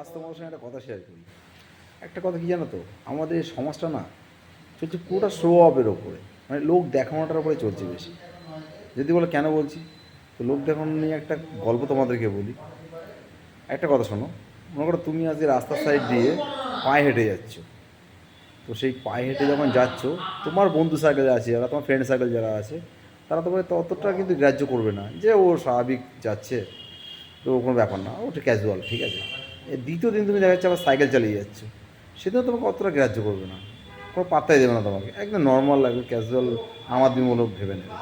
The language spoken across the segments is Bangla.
আজ তোমার সঙ্গে একটা কথা শেয়ার করি। একটা কথা কি জানো তো? আমাদের সমাজটা না চলছে পুরোটা শো অফের ওপরে। মানে লোক দেখানোটার উপরে চলছে বেশি। যদি বলো কেন বলছি? তো লোক দেখানো নিয়ে একটা গল্প তোমাদেরকে বলি। একটা কথা শোনো, মনে করো তুমি আজকে রাস্তার সাইড দিয়ে পায়ে হেঁটে যাচ্ছ। তো সেই পায়ে হেঁটে যখন যাচ্ছ, তোমার বন্ধু সার্কেল আছে যারা, তোমার ফ্রেন্ড সার্কেল যারা আছে, তারা তোমাকে ততটা কিন্তু গ্রাহ্য করবে না যে ও স্বাভাবিক যাচ্ছে। তো কোনো ব্যাপার না, ওটা ক্যাজুয়াল ঠিক আছে? দ্বিতীয় দিন তুমি দেখা যাচ্ছে আবার সাইকেল চালিয়ে যাচ্ছ। সেটাও তোমাকে অতটা গ্রাহ্য করবে না। কোনো পাত্তাই দেবে না তোমাকে। একদম নর্মাল লাগবে ক্যাজুয়াল আমার দিনমূলক ভেবে নেবে।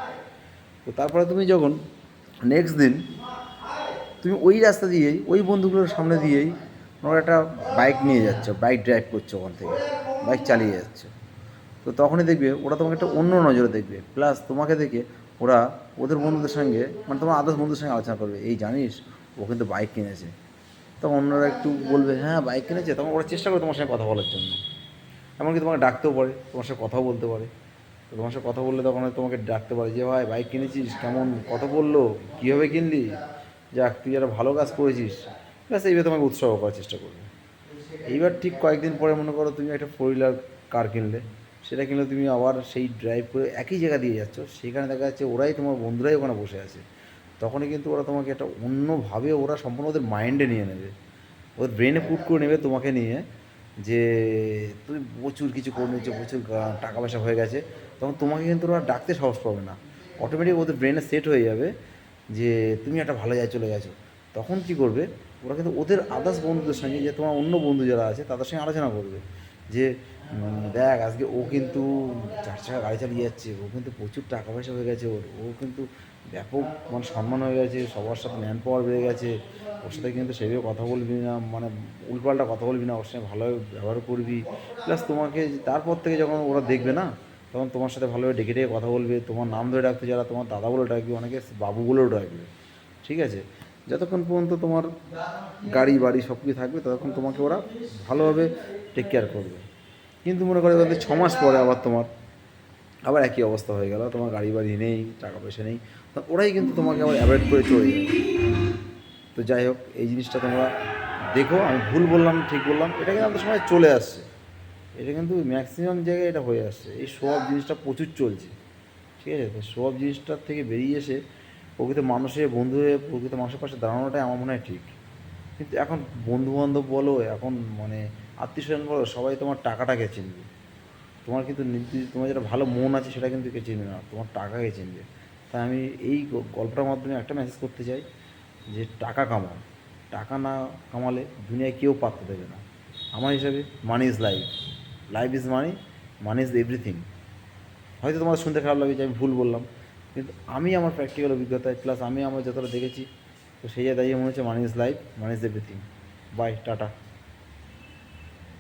তো তারপরে তুমি যখন নেক্সট দিন তুমি ওই রাস্তা দিয়েই, ওই বন্ধুগুলোর সামনে দিয়েই তোমার একটা বাইক নিয়ে যাচ্ছ বাইক ড্রাইভ করছ ওখান থেকে। বাইক চালিয়ে যাচ্ছ। তো তখনই দেখবে ওরা তোমাকে একটা অন্য নজরে দেখবে। প্লাস তোমাকে দেখে ওরা ওদের বন্ধুদের সঙ্গে মানে তোমার আদার্স বন্ধুদের সঙ্গে আলোচনা করবে, এই জানিস, ও কিন্তু বাইক কিনেছে। তখন অন্যরা একটু বলবে হ্যাঁ বাইক কিনেছে তখন ওরা চেষ্টা করে তোমার সঙ্গে কথা বলার জন্য। এমনকি তোমাকে ডাকতেও পারে, তোমার সঙ্গে কথাও বলতে পারে। তো তোমার সঙ্গে কথা বললে তখন তোমাকে ডাকতে পারে যে, ভাই বাইক কিনেছিস? কেমন? কথা বলল? কীভাবে কিনলি? যাক, তুই একটা ভালো কাজ করেছিস। ব্যাস, এইভাবে তোমাকে উৎসাহ করার চেষ্টা করবে। এইবার ঠিক কয়েকদিন পরে মনে করো তুমি একটা ফোর হুইলার কার কিনলে। সেটা কিনলে তুমি আবার সেই ড্রাইভ করে একই জায়গা দিয়ে যাচ্ছ। সেখানে দেখা যাচ্ছে ওরাই তোমার বন্ধুরাই ওখানে বসে আছে। তখনই কিন্তু ওরা তোমাকে একটা অন্যভাবে ওরা সম্পূর্ণ ওদের মাইন্ডে নিয়ে নেবে। ওদের ব্রেনে পুট করে নেবে তোমাকে নিয়ে যে, তুমি প্রচুর কিছু করে নিচ্ছ প্রচুর টাকা পয়সা হয়ে গেছে। তখন তোমাকে কিন্তু ওরা ডাকতে সাহস পাবে না। অটোমেটিক ওদের ব্রেনে সেট হয়ে যাবে যে, তুমি একটা ভালো জায়গায় চলে গেছো। তখন কি করবে? ওরা কিন্তু ওদের আদার্স বন্ধুদের সঙ্গে যে তোমার অন্য বন্ধু যারা আছে, তাদের সঙ্গে আলোচনা করবে। যে দেখ, আজকে ও কিন্তু চার চাকা গাড়ি চালিয়ে যাচ্ছে, ও কিন্তু প্রচুর টাকা পয়সা হয়ে গেছে, ওর, ও কিন্তু ব্যাপক মানে সম্মান হয়ে গেছে, সবার সাথে ম্যান পাওয়ার বেড়ে গেছে, ওর সাথে কিন্তু সেভাবে কথা বলবি না মানে উল্পাল্টা কথা বলবি না, ওর সঙ্গে ভালোভাবে ব্যবহার করবি। প্লাস তোমাকে তারপর থেকে যখন ওরা দেখবে না, তখন তোমার সাথে ভালোভাবে ডেকে ডেকে কথা বলবে, তোমার নাম ধরে ডাকতে যারা তোমার দাদা বলে ডাকবে, অনেকে বাবু বলেও ডাকবে, ঠিক আছে? যতক্ষণ পর্যন্ত তোমার গাড়ি, বাড়ি সব কিছু থাকবে, ততক্ষণ তোমাকে ওরা ভালোভাবে টেক কেয়ার করবে। কিন্তু মনে করে ওদের ছ মাস পরে আবার তোমার, আবার একই অবস্থা হয়ে গেল। তোমার গাড়ি, বাড়ি নেই, টাকা পয়সা নেই। ওরাই কিন্তু তোমাকে আবার অ্যাভয়েড করে চলে যাবে তো যাই হোক, এই জিনিসটা তোমরা দেখো, আমি ভুল বললাম, ঠিক বললাম, এটা কিন্তু আমাদের সময় চলে আসছে। এটা কিন্তু ম্যাক্সিমাম জায়গায় এটা হয়ে আসছে। এই সব জিনিসটা প্রচুর চলছে। ঠিক আছে? তো সব জিনিসটার থেকে বেরিয়ে এসে প্রকৃত মানুষের বন্ধু হয়ে প্রকৃত মানুষের পাশে দাঁড়ানোটাই আমার মনে হয় ঠিক। কিন্তু এখন বন্ধু বান্ধব বলো, এখন মানে আত্মীয় স্বজন বলো, সবাই তোমার টাকাটাকে চিনবে। তোমার কিন্তু নির্দিষ্ট, তোমার যেটা ভালো মন আছে সেটা কিন্তু কে চিনবে না, তোমার টাকাকে চিনবে। তাই আমি এই গল্পটার মাধ্যমে একটা মেসেজ করতে চাই যে টাকা কামাও। টাকা না কামালে দুনিয়ায় কেউ পাত্তা দেবে না। আমার হিসাবে money is life life is money money is everything হয়তো তোমার শুনতে খারাপ লাগে যে আমি ভুল বললাম। কিন্তু আমি আমার প্র্যাকটিক্যাল অভিজ্ঞতায় প্লাস আমি আমার যতটা দেখেছি, তো সেই জায়গায় মনে হচ্ছে money is life money is everything bye tata